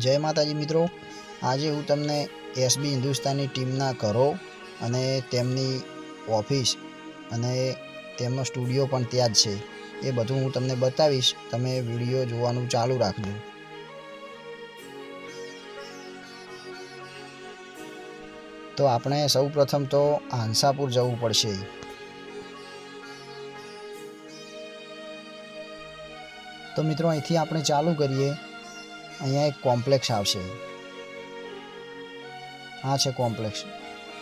જય માતાજી મિત્રો. આજે હું તમને એસબી હિન્દુસ્તાની ટીમના ઘરો અને તેમની ઓફિસ અને તેમનો સ્ટુડિયો પણ ત્યાં જ છે. એ બધું હું તમને બતાવીશ. તમે વીડિયો જોવાનું ચાલુ રાખજો. તો આપણે સૌ પ્રથમ તો હાંસાપુર જવું પડશે. તો મિત્રો અહીંથી આપણે ચાલુ કરીએ. અહીંયા એક કોમ્પ્લેક્સ આવશે. આ છે કોમ્પ્લેક્સ.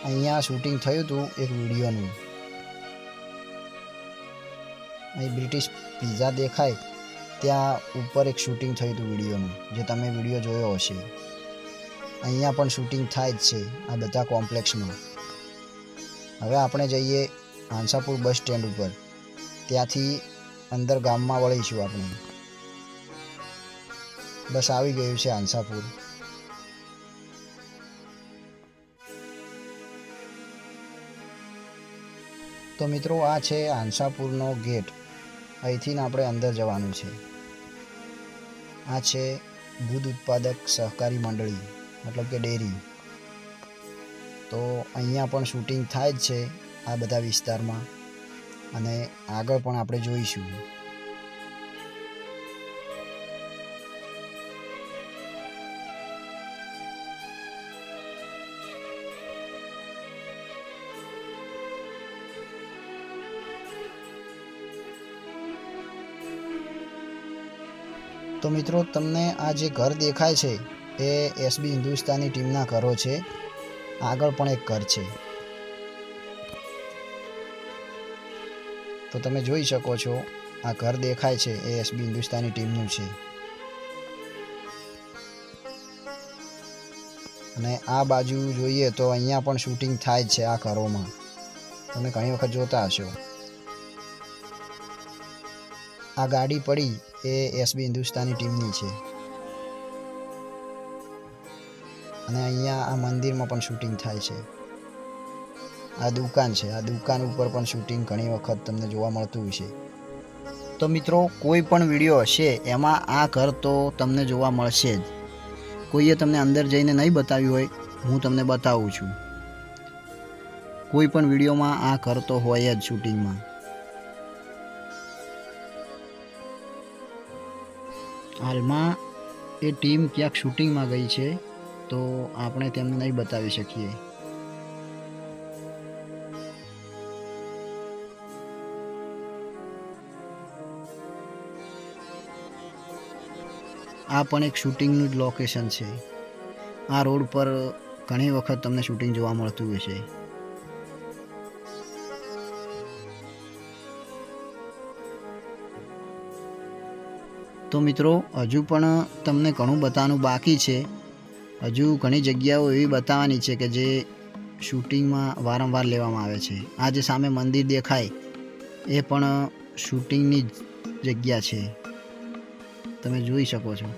અહીંયા શૂટિંગ થયું હતું એક વિડીયોનું. અહીં બ્રિટિશ પિઝા દેખાય. ત્યાં ઉપર એક શૂટિંગ થયું હતું વિડીયોનું, જે તમે વીડિયો જોયો હશે. અહીંયા પણ શૂટિંગ થાય જ છે, આ બધા કોમ્પ્લેક્સમાં. હવે આપણે જઈએ હાંસાપુર બસ સ્ટેન્ડ ઉપર. ત્યાંથી અંદર ગામમાં વળીશું આપણે. બસ આવી ગયું છે આંસાપુર. તો મિત્રો આ છે આંસાપુરનો ગેટ. અહીંથી આપણે અંદર જવાનું છે. આ છે દૂધ ઉત્પાદક સહકારી મંડળી, મતલબ કે ડેરી. તો અહીંયા પણ શૂટિંગ થાય જ છે આ બધા વિસ્તારમાં. અને આગળ પણ આપણે જોઈશું. તો મિત્રો, તમને આ જે ઘર દેખાય છે, એ એસબી હિન્દુસ્તાની ટીમના ઘરો છે. આગળ પણ એક ઘર છે. તો તમે જોઈ શકો છો, આ ઘર દેખાય છે, એ એસબી હિન્દુસ્તાની ટીમનું છે. અને આ બાજુ જોઈએ તો અહીંયા પણ શૂટિંગ થાય છે આ ઘરોમાં. તમે ઘણી વખત જોતા હશો. આ ગાડી પડી એ એસબી હિન્દુસ્તાની ટીમની છે. અને અહીંયા આ મંદિરમાં પણ શૂટિંગ થાય છે. આ દુકાન છે. આ દુકાન ઉપર પણ શૂટિંગ ઘણી વખત તમને જોવા મળતું હશે. તો મિત્રો, કોઈ પણ વીડિયો હશે, એમાં આ ઘર તો તમને જોવા મળશે જ. કોઈએ તમને અંદર જઈને નહીં બતાવ્યું હોય, હું તમને બતાવું છું. કોઈ પણ વિડીયોમાં આ ઘર તો હોય જ શૂટિંગમાં હાલમાં એ ટીમ ક્યાંક શૂટિંગમાં ગઈ છે, તો આપણે તેમને નહીં બતાવી શકીએ. આ પણ એક શૂટિંગનું જ લોકેશન છે. આ રોડ પર ઘણી વખત તમને શૂટિંગ જોવા મળતું હશે. તો મિત્રો, હજુ પણ તમને ઘણું બતાવવાનું બાકી છે. હજુ ઘણી જગ્યાઓ એવી બતાવવાની છે કે જે શૂટિંગમાં વારંવાર લેવામાં આવે છે. આ જે સામે મંદિર દેખાય, એ પણ શૂટિંગની જગ્યા છે. તમે જોઈ શકો છો.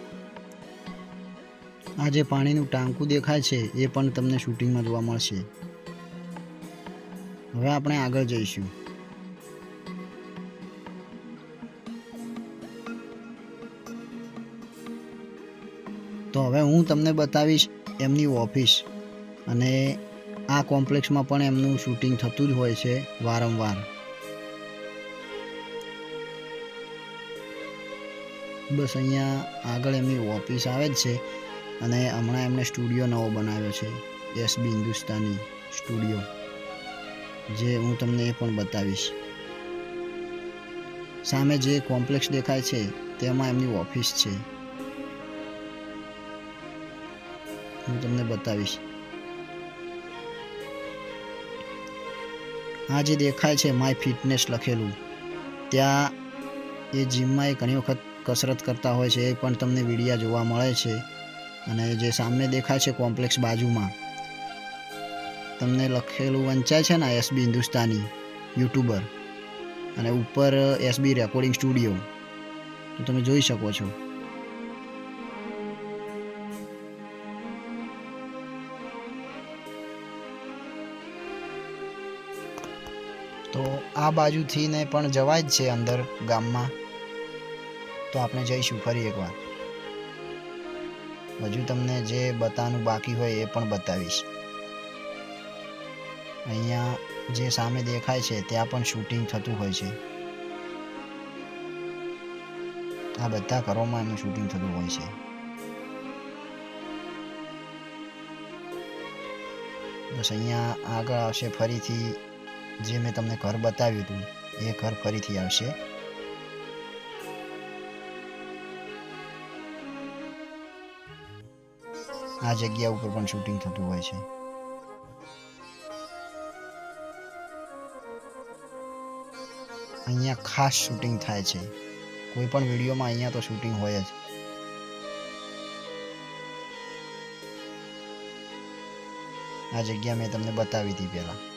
આ જે પાણીનું ટાંકું દેખાય છે, એ પણ તમને શૂટિંગમાં જોવા મળશે. હવે આપણે આગળ જઈશું. તો હવે હું તમને બતાવીશ એમની ઓફિસ. અને આ કોમ્પ્લેક્સમાં પણ એમનું શૂટિંગ થતું જ હોય છે વારંવાર. બસ અહીંયા આગળ એમની ઓફિસ આવે જ છે અને હમણાં એમણે સ્ટુડિયો નવો બનાવ્યો છે એસબી હિન્દુસ્તાની સ્ટુડિયો, જે હું તમને એ પણ બતાવીશ. સામે જે કોમ્પ્લેક્સ દેખાય છે તેમાં એમની ઓફિસ છે. હું તમને બતાવીશ. આ જે દેખાય છે માય ફિટનેસ લખેલું, ત્યાં એ જીમમાં એ ઘણી વખત કસરત કરતા હોય છે, એ પણ તમને વિડીયા જોવા મળે છે. અને જે સામે દેખાય છે કોમ્પ્લેક્સ બાજુમાં, તમને લખેલું વંચાય છે ને એસબી હિન્દુસ્તાની યુટ્યુબર, અને ઉપર એસબી રેકોર્ડિંગ સ્ટુડિયો, તો તમે જોઈ શકો છો. આ બાજુથી ને પણ જવાય જ છે અંદર, ગામમાં. તો આપણે જઈશું ફરી એકવાર. હજુ તમને જે બતાવવાનું બાકી હોય એ પણ બતાવીશ. અહીંયા જે સામે દેખાય છે, ત્યાં પણ શૂટિંગ થતું હોય છે. આ બધા ઘરોમાં એનું શૂટિંગ થતું હોય છે. બસ અહીંયા આગળ આવશે ફરીથી. જે મેં તમને ઘર બતાવ્યું હતું, એ ઘર ફરીથી આવશે. આ જગ્યા ઉપર પણ શૂટિંગ થતું હોય છે. અહીંયા ખાસ શૂટિંગ થાય છે. કોઈ પણ વિડીયોમાં અહીંયા તો શૂટિંગ હોય જ. આ જગ્યા મેં તમને બતાવી હતી પહેલા.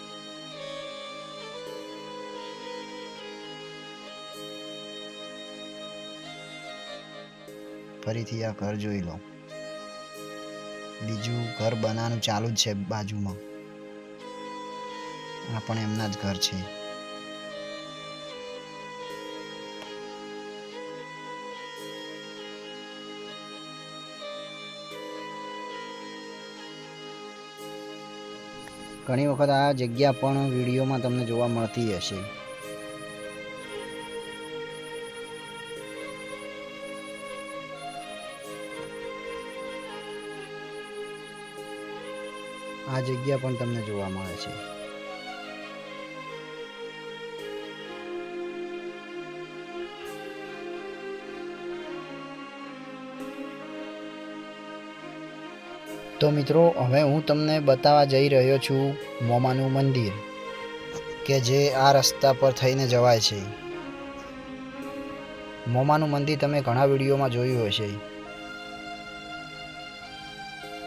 ફરીથી આ ઘર જોઈ લો બીજું ઘર બનાવવાનું ચાલુ જ છે બાજુમાં. આ પણ એમના જ ઘર છે. ઘણી વખત આ જગ્યા પણ વિડીયોમાં તમને જોવા મળતી હશે. આ જગ્યા પણ તમને જોવા મળે છે. તો મિત્રો, હવે હું તમને બતાવવા જઈ રહ્યો છું મોમાનું મંદિર, કે જે આ રસ્તા પર થઈને જવાય છે. મોમાનું મંદિર તમે ઘણા વિડીયોમાં જોયું હશે.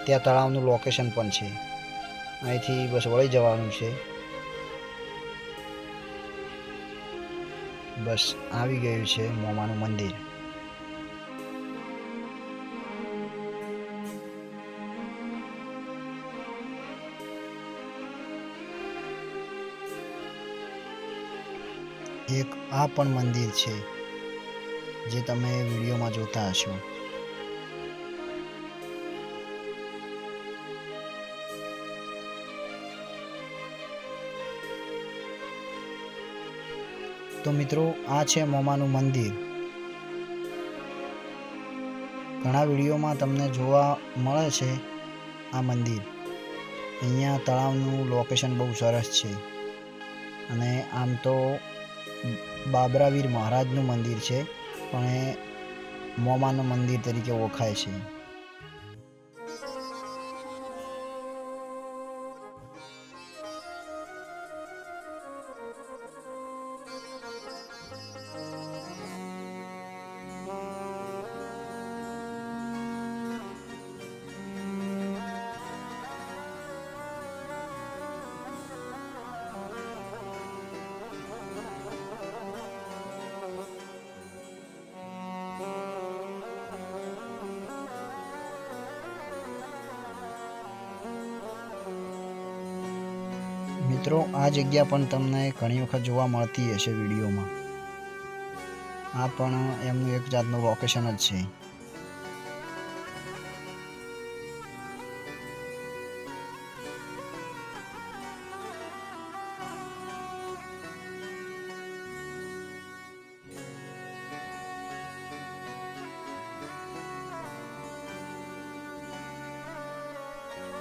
ત્યાં તળાવનું લોકેશન પણ છે. અહીંથી બસ વળી જવાનું છે. બસ આવી ગયું છે મોમાનું મંદિર. એક આ પણ મંદિર છે, જે તમે વિડીયોમાં જોતા હશો. તો મિત્રો, આ છે મોમાનું મંદિર. ઘણા વિડીયોમાં તમને જોવા મળે છે આ મંદિર. અહીંયા તળાવનું લોકેશન બહુ સરસ છે. અને આમ તો બાબરાવીર મહારાજનું મંદિર છે, પણ એ મોમાનું મંદિર તરીકે ઓળખાય છે. મિત્રો, આ જગ્યા પણ તમને ઘણી વખત જોવા મળતી હશે વિડીયોમાં. આ પણ એમનું એક જાતનું લોકેશન જ છે.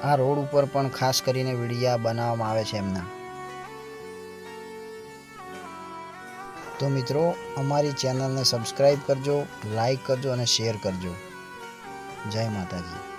આ રોડ ઉપર પણ ખાસ કરીને વિડિયા બનાવવામાં આવે છે એમના. તો મિત્રો, અમારી ચેનલને સબસ્ક્રાઈબ કરજો લાઈક કરજો અને શેર કરજો. જય માતાજી.